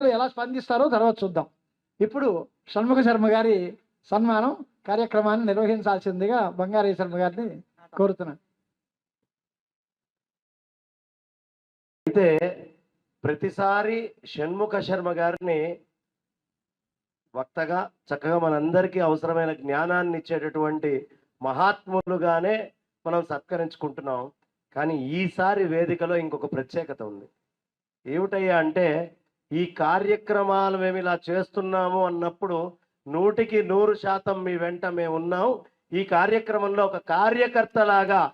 ఎలా స్పందిస్తారో తర్వాత చూద్దాం. ఇప్పుడు షణ్ముఖ శర్మ గారి సన్మానం కార్యక్రమాన్ని నిర్వహించాల్సిందిగా బంగారీ శర్మ గారిని కోరుతున్నాను అయితే ప్రతిసారి షణ్ముఖ శర్మ గారిని వక్తగా చక్కగా మనందరికీ అవసరమైన జ్ఞానాన్ని ఇచ్చేటటువంటి మహాత్ములుగానే మనం సత్కరించుకుంటున్నాం. కానీ ఈసారి వేదికలో ఇంకొక ప్రత్యేకత ఉంది. ఏమిటయ్యా అంటే ఈ కార్యక్రమాలు మేము ఇలా చేస్తున్నాము అన్నప్పుడు నూటికి నూరు శాతం మీ వెంట మేము ఉన్నాం. ఈ కార్యక్రమంలో ఒక కార్యకర్తలాగా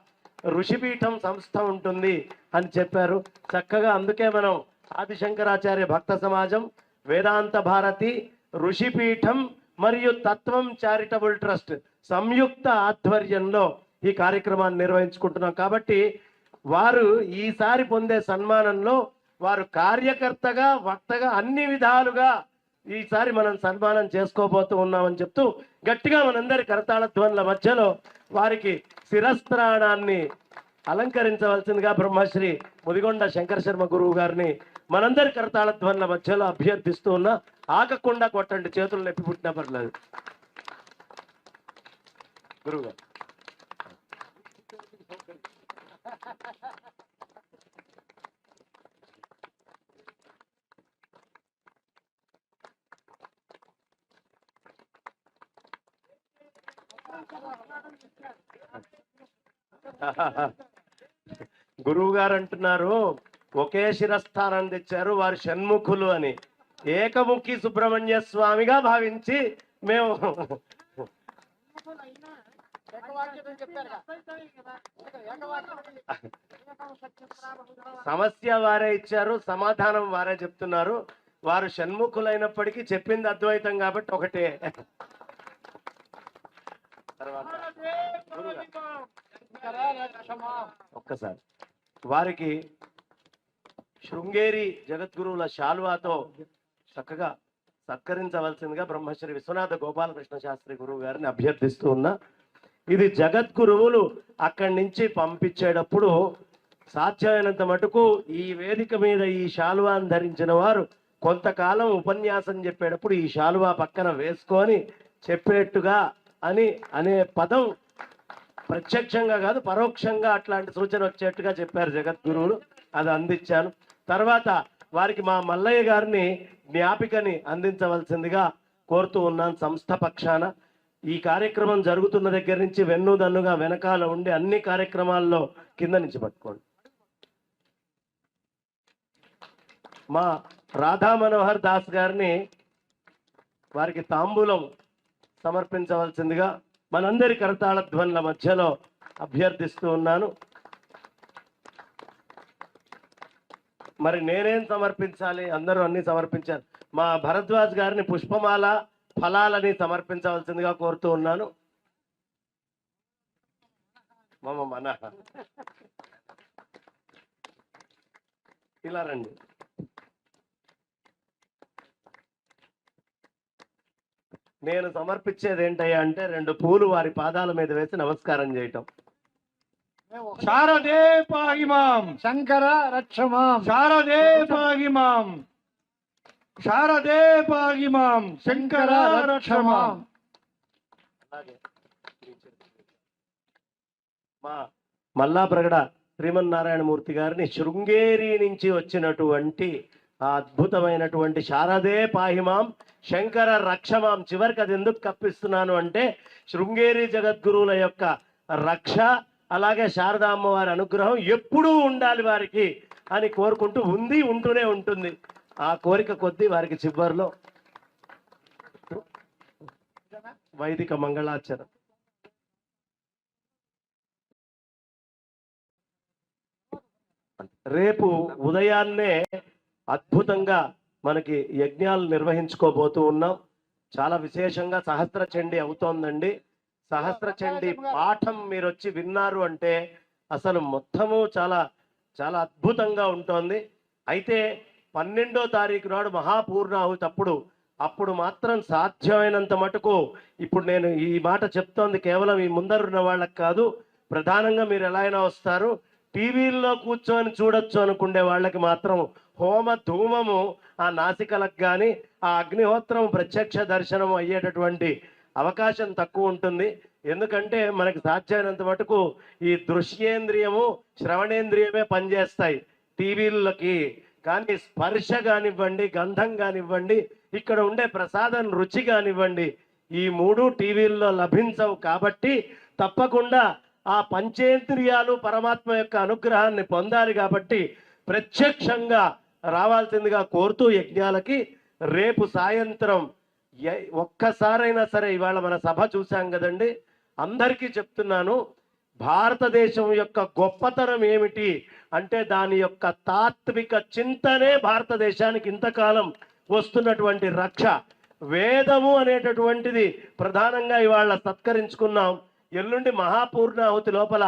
ఋషిపీఠం సంస్థ ఉంటుంది అని చెప్పారు. చక్కగా అందుకే మనం ఆదిశంకరాచార్య భక్త సమాజం వేదాంత భారతి ఋషిపీఠం మరియు తత్వం చారిటబుల్ ట్రస్ట్ సంయుక్త ఆధ్వర్యంలో ఈ కార్యక్రమాన్ని నిర్వహించుకుంటున్నాం. కాబట్టి వారు ఈసారి పొందే సన్మానంలో వారు కార్యకర్తగా వక్తగా అన్ని విధాలుగా ఈసారి మనం సన్మానం చేసుకోబోతూ ఉన్నామని చెప్తూ గట్టిగా మనందరి కరతాళ ధ్వనుల మధ్యలో వారికి శిరస్త్రాణాన్ని అలంకరించవలసిందిగా బ్రహ్మశ్రీ ముదిగొండ శంకర శర్మ గురువు గారిని మనందరి కరతాళ ధ్వనుల మధ్యలో అభ్యర్థిస్తూ ఉన్నా ఆగకుండా కొట్టండి చేతులు నొప్పి పుట్టినా పర్లేదు. గురువు గారు. గురువు గారు అంటున్నారు ఒకే శిరస్థానం తెచ్చారు వారు షణ్ముఖులు అని. ఏకముఖి సుబ్రహ్మణ్య స్వామిగా భావించి మేము సమస్య వారే ఇచ్చారు సమాధానం వారే చెప్తున్నారు. వారు షణ్ముఖులైనప్పటికీ చెప్పింది అద్వైతం కాబట్టి ఒకటే. తర్వాత. ఒక్కసారి. వారికి శృంగేరి జగద్గురువుల శాల్వాతో చక్కగా సత్కరించవలసిందిగా బ్రహ్మశ్రీ విశ్వనాథ గోపాలకృష్ణ శాస్త్రి గురువు గారిని అభ్యర్థిస్తూ ఉన్నా ఇది జగద్గురువులు అక్కడి నుంచి పంపించేటప్పుడు సాధ్యమైనంత మటుకు ఈ వేదిక మీద ఈ శాలువాను ధరించిన వారు కొంతకాలం ఉపన్యాసం చెప్పేటప్పుడు ఈ శాలువా పక్కన వేసుకొని చెప్పేట్టుగా అని అనే పదం ప్రత్యక్షంగా కాదు పరోక్షంగా అట్లాంటి సూచన వచ్చేట్టుగా చెప్పారు జగద్గురువులు. అది అందించాను. తర్వాత వారికి మా మల్లయ్య గారిని జ్ఞాపికని అందించవలసిందిగా కోరుతూ ఉన్నాను సంస్థ పక్షాన. ఈ కార్యక్రమం జరుగుతున్న దగ్గర నుంచి వెన్నుదన్నుగా వెనకాల ఉండి అన్ని కార్యక్రమాల్లో కింద నుంచి పట్టుకోండి. మా రాధా మనోహర్ దాస్ గారిని వారికి తాంబూలం సమర్పించవలసిందిగా మనందరి కరతాళ ధ్వనుల మధ్యలో అభ్యర్థిస్తూ ఉన్నాను. మరి నేనేం సమర్పించాలి? అందరూ అన్ని సమర్పించారు. మా భరద్వాజ్ గారిని పుష్పమాల ఫలాలని సమర్పించవలసిందిగా కోరుతూ ఉన్నాను. మమ మన ఇలా రండి. నేను సమర్పించేది ఏంటయ్యా అంటే రెండు పూలు వారి పాదాల మీద వేసి నమస్కారం చేయటం. శారదే పాగి మాం. శంకర రక్షమాం శారదే పాగి మాం. శారదే పాగి మాం. శంకర రక్షమాం అలాగే. మా మల్లాప్రగడ శ్రీమన్నారాయణమూర్తి గారిని శృంగేరి నుంచి వచ్చినటువంటి ఆ అద్భుతమైనటువంటి శారదే పాహిమాం శంకర రక్షమాం చివరికి అది ఎందుకు కప్పిస్తున్నాను అంటే శృంగేరి జగద్గురువుల యొక్క రక్ష అలాగే శారదా అమ్మవారి అనుగ్రహం ఎప్పుడూ ఉండాలి వారికి అని కోరుకుంటూ ఉంది ఉంటూనే ఉంటుంది. ఆ కోరిక కొద్దీ వారికి చివరిలో వైదిక మంగళాచరణ. రేపు ఉదయాన్నే అద్భుతంగా మనకి యజ్ఞాలు నిర్వహించుకోబోతూ ఉన్నాం. చాలా విశేషంగా సహస్ర చండి అవుతోందండి సహస్ర చండి పాఠం మీరు వచ్చి విన్నారు అంటే అసలు మొత్తము చాలా చాలా అద్భుతంగా ఉంటుంది. అయితే పన్నెండో తారీఖు నాడు మహాపూర్ణాహుతి అప్పుడు అప్పుడు మాత్రం సాధ్యమైనంత మటుకు ఇప్పుడు నేను ఈ మాట చెప్తోంది కేవలం ఈ ముందరున్న వాళ్ళకి కాదు ప్రధానంగా మీరు ఎలా అయినా వస్తారు. టీవీల్లో కూర్చొని చూడొచ్చు అనుకునే వాళ్ళకి మాత్రం హోమ ధూమము ఆ నాసికలకు కానీ ఆ అగ్నిహోత్రం ప్రత్యక్ష దర్శనం అయ్యేటటువంటి అవకాశం తక్కువ ఉంటుంది. ఎందుకంటే మనకు సాధ్యమైనంత మటుకు ఈ దృశ్యేంద్రియము శ్రవణేంద్రియమే పనిచేస్తాయి టీవీలకి. కానీ స్పర్శ కానివ్వండి గంధం కానివ్వండి ఇక్కడ ఉండే ప్రసాదం రుచి కానివ్వండి ఈ మూడు టీవీల్లో లభించవు కాబట్టి తప్పకుండా ఆ పంచేంద్రియాలు పరమాత్మ యొక్క అనుగ్రహాన్ని పొందాలి కాబట్టి ప్రత్యక్షంగా రావాల్సిందిగా కోరుతూ యజ్ఞాలకి రేపు సాయంత్రం ఒక్కసారైనా సరే ఇవాళ మన సభ చూశాం కదండి. అందరికీ చెప్తున్నాను భారతదేశం యొక్క గొప్పతనం ఏమిటి అంటే దాని యొక్క తాత్విక చింతనే భారతదేశానికి ఇంతకాలం వస్తున్నటువంటి రక్ష. వేదము అనేటటువంటిది ప్రధానంగా ఇవాళ సత్కరించుకున్నాం. ఎల్లుండి మహాపూర్ణాహుతి లోపల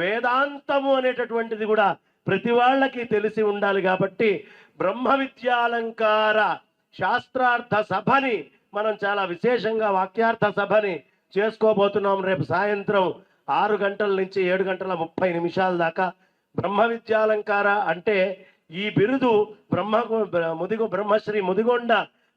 వేదాంతము అనేటటువంటిది కూడా ప్రతి వాళ్ళకి తెలిసి ఉండాలి కాబట్టి బ్రహ్మ విద్యాలంకార శాస్త్రార్థ సభని మనం చాలా విశేషంగా వాక్యార్థ సభని చేసుకోబోతున్నాం రేపు సాయంత్రం ఆరు గంటల నుంచి ఏడు గంటల ముప్పై నిమిషాల దాకా. బ్రహ్మ విద్యాలంకార అంటే ఈ బిరుదు బ్రహ్మ ముదిగో బ్రహ్మశ్రీ ముదిగొండ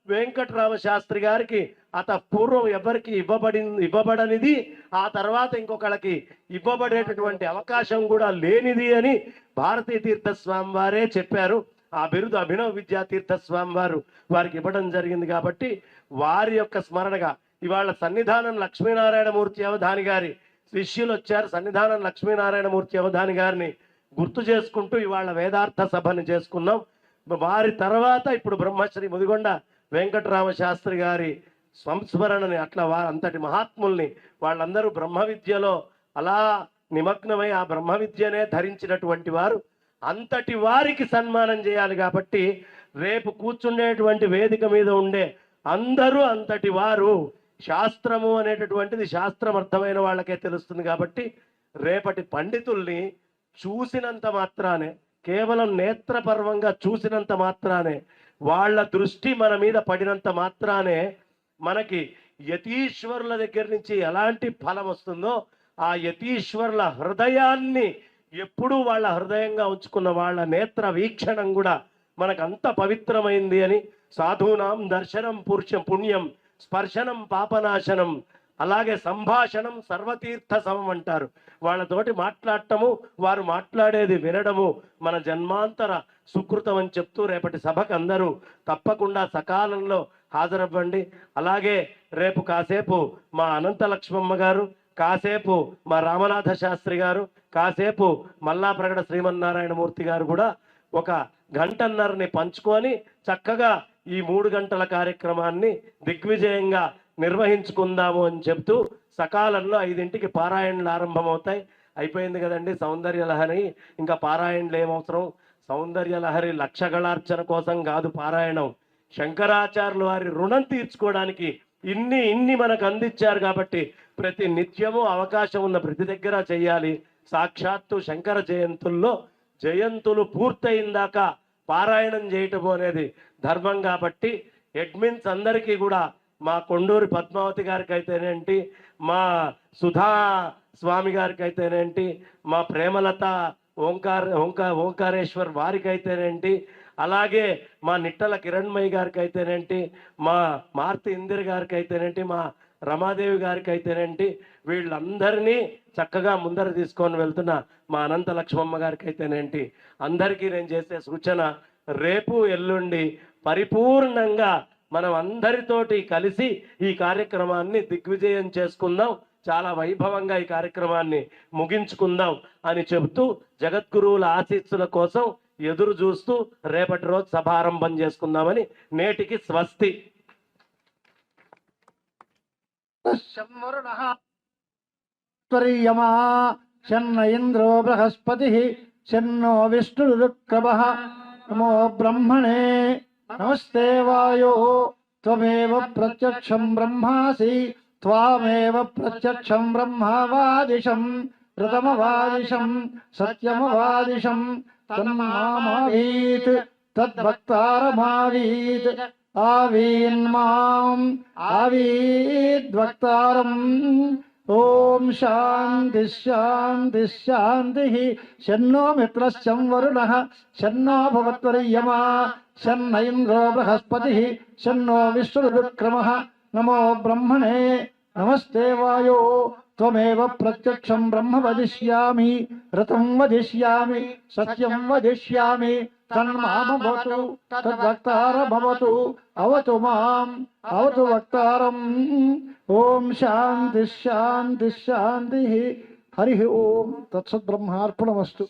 వెంకటరామ శాస్త్రి గారికి అత పూర్వం ఎవరికి ఇవ్వబడి ఇవ్వబడనిది ఆ తర్వాత ఇంకొకళ్ళకి ఇవ్వబడేటటువంటి అవకాశం కూడా లేనిది అని భారతీ తీర్థస్వామి వారే చెప్పారు. ఆ బిరుదు అభినవ విద్యా తీర్థ స్వామి వారు వారికి ఇవ్వడం జరిగింది కాబట్టి వారి యొక్క స్మరణగా ఇవాళ సన్నిధానం లక్ష్మీనారాయణమూర్తి అవధాని గారి శిష్యులు వచ్చారు. సన్నిధానం లక్ష్మీనారాయణమూర్తి అవధాని గారిని గుర్తు చేసుకుంటూ ఇవాళ వేదార్థ సభని చేసుకున్నాం. వారి తర్వాత ఇప్పుడు బ్రహ్మశ్రీ ముదిగొండ వెంకటరామ శాస్త్రి గారి సంస్మరణని అట్లా వారు అంతటి మహాత్ముల్ని వాళ్ళందరూ బ్రహ్మ విద్యలో అలా నిమగ్నమై ఆ బ్రహ్మ విద్యనే ధరించినటువంటి వారు అంతటి వారికి సన్మానం చేయాలి కాబట్టి రేపు కూర్చుండేటువంటి వేదిక మీద ఉండే అందరూ అంతటి వారు. శాస్త్రము అనేటటువంటిది శాస్త్రం అర్థమైన వాళ్ళకే తెలుస్తుంది కాబట్టి రేపటి పండితుల్ని చూసినంత మాత్రానే కేవలం నేత్రపర్వంగా చూసినంత మాత్రానే వాళ్ళ దృష్టి మన మీద పడినంత మాత్రానే మనకి యతీశ్వరుల దగ్గర నుంచి ఎలాంటి ఫలం వస్తుందో ఆ యతీశ్వరుల హృదయాన్ని ఎప్పుడూ వాళ్ళ హృదయంగా ఉంచుకున్న వాళ్ళ నేత్ర వీక్షణం కూడా మనకు అంత పవిత్రమైంది అని సాధూనాం దర్శనం పురుషం పుణ్యం స్పర్శనం పాపనాశనం అలాగే సంభాషణం సర్వతీర్థ సమం అంటారు. వాళ్ళతోటి మాట్లాడటము వారు మాట్లాడేది వినడము మన జన్మాంతర సుకృతం అని చెప్తూ రేపటి సభకు అందరూ తప్పకుండా సకాలంలో హాజరవ్వండి. అలాగే రేపు కాసేపు మా అనంత లక్ష్మమ్మ గారు కాసేపు మా రామనాథ శాస్త్రి గారు కాసేపు మల్లాప్రగడ శ్రీమన్నారాయణమూర్తి గారు కూడా ఒక గంటన్నరని పంచుకొని చక్కగా ఈ మూడు గంటల కార్యక్రమాన్ని దిగ్విజయంగా నిర్వహించుకుందాము అని చెప్తూ సకాలంలో ఐదింటికి పారాయణలు ఆరంభమవుతాయి. అయిపోయింది కదండి సౌందర్య లహరి ఇంకా పారాయణలు ఏమవసరం? సౌందర్య లహరి లక్షగళార్చన కోసం కాదు పారాయణం. శంకరాచార్యులు వారి రుణం తీర్చుకోవడానికి ఇన్ని ఇన్ని మనకు అందించారు కాబట్టి ప్రతి నిత్యము అవకాశం ఉన్న ప్రతి దగ్గర చేయాలి. సాక్షాత్తు శంకర జయంతుల్లో జయంతులు పూర్తయిందాక పారాయణం చేయటం అనేది ధర్మం కాబట్టి అడ్మిన్స్ అందరికీ కూడా మా కొండూరి పద్మావతి గారికి అయితేనేంటి మా సుధా స్వామి గారికి అయితేనేంటి మా ప్రేమలత ఓంకార్ ఓంకా ఓంకారేశ్వర్ వారికైతేనేంటి? అలాగే మా నిట్టల కిరణ్మయ్య గారికి అయితేనేంటి మా మార్తి ఇందిర్ గారికి అయితేనేంటి మా రమాదేవి గారికి అయితేనేంటి వీళ్ళందరినీ చక్కగా ముందర తీసుకొని వెళ్తున్న మా అనంత లక్ష్మమ్మ గారికి అయితేనేంటి అందరికీ నేను చేసే సూచన రేపు ఎల్లుండి పరిపూర్ణంగా మనం అందరితోటి కలిసి ఈ కార్యక్రమాన్ని దిగ్విజయం చేసుకుందాం. చాలా వైభవంగా ఈ కార్యక్రమాన్ని ముగించుకుందాం అని చెబుతూ జగద్గురువుల ఆశీస్సుల కోసం ఎదురు చూస్తూ రేపటి రోజు సభారంభం చేసుకుందామని నేటికి స్వస్తి. త్వర్యమా శన్న ఇంద్రో బృహస్పతి. శన్నో విష్ణురుక్రమ నమో బ్రహ్మణే. నమస్తే వాయో. త్వమేవ ప్రత్యక్షం బ్రహ్మాసి. త్వామేవ ప్రత్యక్షం బ్రహ్మవాదిశం ఋతమవాదిశం సత్యమవాదిశం తన్మామావీత్ తద్భక్తారమావీత్ ఆవీన్మాం ఆవీద్వక్తారం ఓం శాంతి శాంతి శాంతి శన్నో మిత్రశం వరుణ శన్నో భవత్వరియమా శన్న ఇంద్రో బృహస్పతి శన్నో విష్ణురుక్రమ నమో బ్రహ్మణే నమస్తే వాయో త్వమేవ ప్రత్యక్షం బ్రహ్మ వదిష్యామి రతం వదిష్యామి సత్యం వదిష్యామి తన్మామవతు తద్వక్తార భవతు అవతు మాం అవతు వక్తారం ఓం శాంతి శాంతి శాంతి హరి ఓం తత్సత్ బ్రహ్మార్పణమస్తు